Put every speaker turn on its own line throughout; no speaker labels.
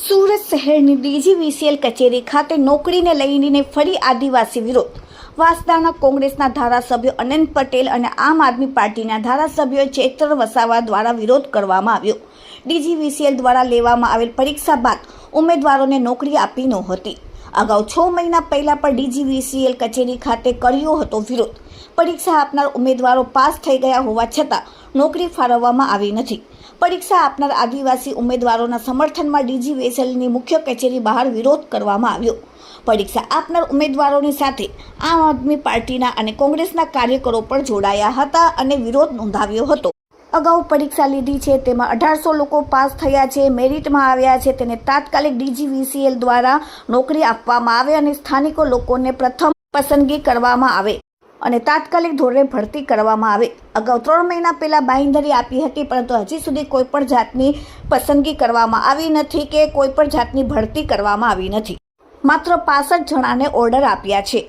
સુરત શહેરની ડીજીવીસીએલ કચેરી ખાતે નોકરીને લઈને ફરી આદિવાસી વિરોધ. વાસદાના કોંગ્રેસના ધારાસભ્યો અનંત પટેલ અને આમ આદમી પાર્ટીના ધારાસભ્ય ચેતર વસાવા દ્વારા વિરોધ કરવામાં આવ્યો. ડીજીવીસીએલ દ્વારા લેવામાં આવેલ પરીક્ષા બાદ ઉમેદવારોને નોકરી આપી નહોતી. અગાઉ છ મહિના પહેલા પણ ડીજીવીસીએલ કચેરી ખાતે કર્યો હતો વિરોધ. પરીક્ષા આપનાર ઉમેદવારો પાસ થઈ ગયા હોવા છતાં નોકરી ફાળવવામાં આવી નથી. પરીક્ષા આપનાર આદિવાસી ઉમેદવારોના સમર્થનમાં ડીજીવીએસએલની મુખ્ય કચેરી બહાર વિરોધ કરવામાં આવ્યો. પરીક્ષા આપનાર ઉમેદવારોની સાથે આમ આદમી પાર્ટીના અને કોંગ્રેસના કાર્યકરો પણ જોડાયા હતા અને વિરોધ નોંધાવ્યો હતો. અગાઉ પરીક્ષા લીધી છે, તેમાં અઢારસો લોકો પાસ થયા છે, મેરિટમાં આવ્યા છે, તેને તાત્કાલિક ડીજીવીસીએલ દ્વારા નોકરી આપવામાં આવે અને સ્થાનિકો લોકોને પ્રથમ પસંદગી કરવામાં આવે. અને તાત્કાલિક ધોરણે ભરતી કરવામાં આવે. અગાઉ ત્રણ મહિના પહેલાં બાંહેધરી આપી હતી, પરંતુ હજી સુધી કોઈપણ જાતની પસંદગી કરવામાં આવી નથી કે કોઈપણ જાતની ભરતી કરવામાં આવી નથી. માત્ર પાસઠ જણાને ઓર્ડર આપ્યા છે.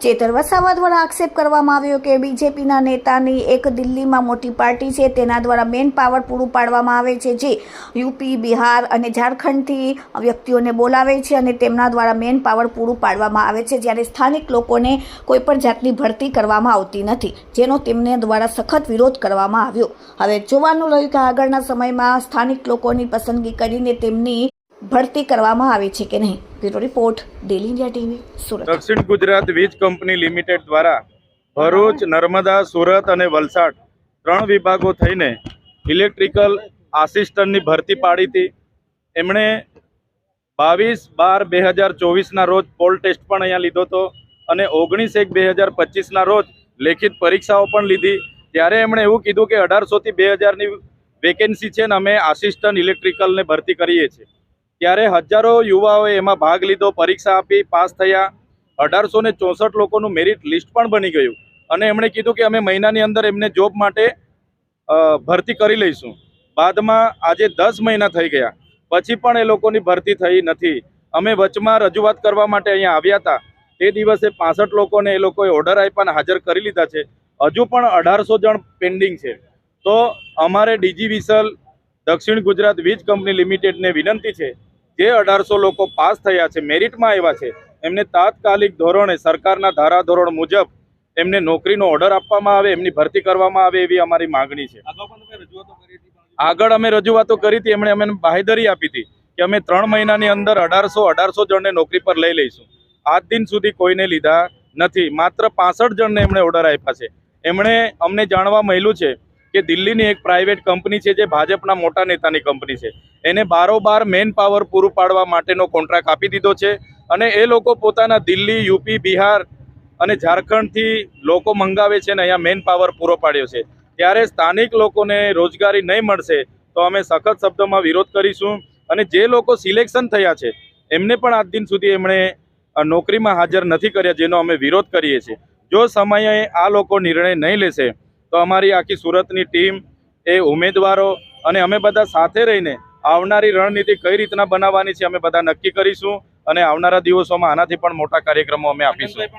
ચેતર વસાવા દ્વારા આક્ષેપ કરવામાં આવ્યો કે બીજેપીના નેતાની એક દિલ્હીમાં મોટી પાર્ટી છે, તેના દ્વારા મેન પાવર પૂરું પાડવામાં આવે છે, જે યુપી, બિહાર અને ઝારખંડથી વ્યક્તિઓને બોલાવે છે અને તેમના દ્વારા મેન પાવર પૂરું પાડવામાં આવે છે. જ્યારે સ્થાનિક લોકોને કોઈ પણ જાતની ભરતી કરવામાં આવતી નથી, જેનો તેમને દ્વારા સખત વિરોધ કરવામાં આવ્યો. હવે જોવાનું રહ્યું કે આગળના સમયમાં સ્થાનિક લોકોની પસંદગી કરીને તેમની ભરતી કરવામાં આવી છે કે નહીં? Bureau report, daily India TV, Surat.
દક્ષિણ ગુજરાત વીજ કંપની લિમિટેડ દ્વારા ભરૂચ, નર્મદા, સુરત અને વલસાડ ત્રણ વિભાગો થઈને ઇલેક્ટ્રિકલ આસિસ્ટન્ટની ભરતી પાડી હતી. એમણે બાવીસ બાર બે હજાર ચોવીસના રોજ પોલ ટેસ્ટ પણ અહીંયા લીધો હતો અને ઓગણીસ એક બે હજાર પચીસના રોજ લેખિત પરીક્ષાઓ પણ લીધી. ત્યારે એમણે એવું કીધું કે અઢારસોથી બે હજારની વેકેન્સી છે ને અમે આસિસ્ટન્ટ ઇલેક્ટ્રિકલને ભરતી કરીએ છીએ. ત્યારે હજારો યુવાઓએ એમાં ભાગ લીધો, પરીક્ષા આપી, પાસ થયા. અઢારસો ને ચોસઠ લોકોનું મેરિટ લિસ્ટ પણ બની ગયું. અને એમણે કીધું કે અમે મહિનાની અંદર એમને જોબ માટે ભરતી કરી લઈશું. બાદમાં આજે દસ મહિના થઈ ગયા. પછી પણ એ લોકોની ભરતી થઈ નથી. અમે વચમાં રજૂઆત કરવા માટે અહીંયા આવ્યા હતા. તે દિવસે પાસઠ લોકોને એ લોકોએ ઓર્ડર આપ્યા હાજર કરી લીધા છે. હજુ પણ અઢારસો જણ પેન્ડિંગ છે. તો અમારે ડીજી વિસલ દક્ષિણ ગુજરાત વીજ કંપની લિમિટેડને વિનંતી છે જે અઢારસો લોકો પાસ થયા છે મેરિટમાં આવ્યા છે એમને તાત્કાલિક ધોરણે સરકારના ધારાધોરણ મુજબ એમને નોકરીનો ઓર્ડર આપવામાં આવે એમની ભરતી કરવામાં આવે એવી અમારી માગણી છે. આગળ અમે રજૂઆતો કરી હતી એમણે અમે બાહેધરી આપી હતી કે અમે ત્રણ મહિનાની અંદર અઢારસો અઢારસો જણને નોકરી પર લઈ લઈશું. આજ દિન સુધી કોઈને લીધા નથી માત્ર પાસઠ જણને એમણે ઓર્ડર આપ્યા છે. એમણે અમને જાણવા મળ્યું છે કે દિલ્હીની એક પ્રાઇવેટ કંપની છે જે ભાજપના મોટા નેતાની કંપની છે. એને બારોબાર મેન પાવર પૂરું પાડવા માટેનો કોન્ટ્રાક્ટ આપી દીધો છે અને એ લોકો પોતાના દિલ્હી યુપી બિહાર અને ઝારખંડથી લોકો મંગાવે છે અને અહીંયા મેન પાવર પૂરો પાડ્યો છે. ત્યારે સ્થાનિક લોકોને રોજગારી નહીં મળશે તો અમે સખત શબ્દોમાં વિરોધ કરીશું અને જે લોકો સિલેક્શન થયા છે, એમને પણ આજ દિન સુધી એમણે નોકરીમાં હાજર નથી કર્યા, જેનો અમે વિરોધ કરીએ છીએ. જો સમયે આ લોકો નિર્ણય નહીં લેશે તો અમારી આખી સુરતની ટીમ એ ઉમેદવારો અને અમે બધા સાથે રહીને આવનારી રણનીતિ કઈ રીતના બનાવવાની છે અમે બધા નક્કી કરીશું અને આવનારા દિવસોમાં આનાથી પણ મોટા કાર્યક્રમો અમે આપીશું.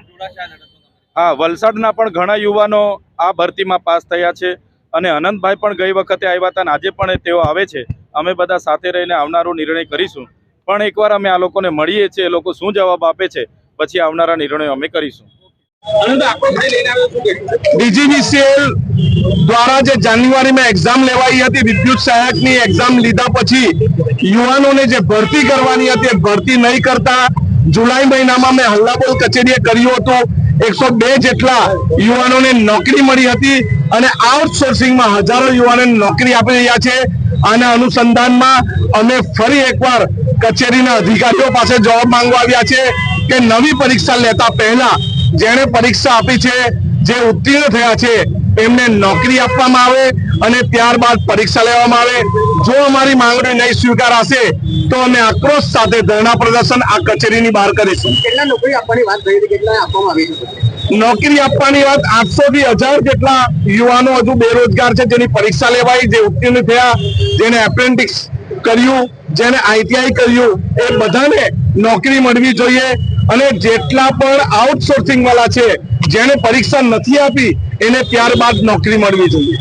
હા વલસાડના પણ ઘણા યુવાનો આ ભરતીમાં પાસ થયા છે અને અનંતભાઈ પણ ગઈ વખતે આવ્યા હતા અને આજે પણ તેઓ આવે છે. અમે બધા સાથે રહીને આવનારો નિર્ણય કરીશું. પણ એકવાર અમે આ લોકોને મળીએ છીએ એ લોકો શું જવાબ આપે છે પછી આવનારા નિર્ણયો અમે કરીશું.
ડીજીવીસીએલ દ્વારા જે જાન્યુઆરીમાં એક્ઝામ લેવાઈ હતી, વિદ્યુત સહાયકની એક્ઝામ લીધા પછી યુવાનોને જે ભરતી કરવાની હતી, એ ભરતી નહીં કરતા જુલાઈ મહિનામાં મેં હલ્લાબોલ કચેરીએ કર્યું હતું. એકસો બે જેટલા યુવાનોને નોકરી મળી હતી અને આઉટસોર્સિંગમાં હજારો યુવાનોને નોકરી આપી રહ્યા છે. આના અનુસંધાનમાં અમે ફરી એકવાર કચેરીના અધિકારીઓ પાસે જવાબ માંગવા આવ્યા છે કે નવી પરીક્ષા લેતા પહેલા જેણે પરીક્ષા આપી છે જે ઉત્તીર્ણ થયા છે એમને નોકરી આપવામાં આવે અને ત્યારબાદ પરીક્ષા લેવામાં આવે. જો અમારી માંગણી નહીં સ્વીકારાશે તો અમે આક્રોશ સાથે ધરણા પ્રદર્શન આ કચેરીની બહાર કરીશું.
નોકરી આપવાની વાત થઈ હતી કેટલા આપવામાં આવી
નોકરી આપવાની વાત આઠસો થી હજાર જેટલા યુવાનો હજુ બેરોજગાર છે જેની પરીક્ષા લેવાઈ જે ઉત્તીર્ણ થયા જેને એપ્રેન્ટિસ કર્યું જેને આઈટીઆઈ કર્યું એ બધાને નોકરી મળવી જોઈએ. અને જેટલા પણ આઉટસોર્સિંગ વાળા છે જેને પરીક્ષા નથી આપી, એને ત્યારબાદ નોકરી મળવી જોઈએ.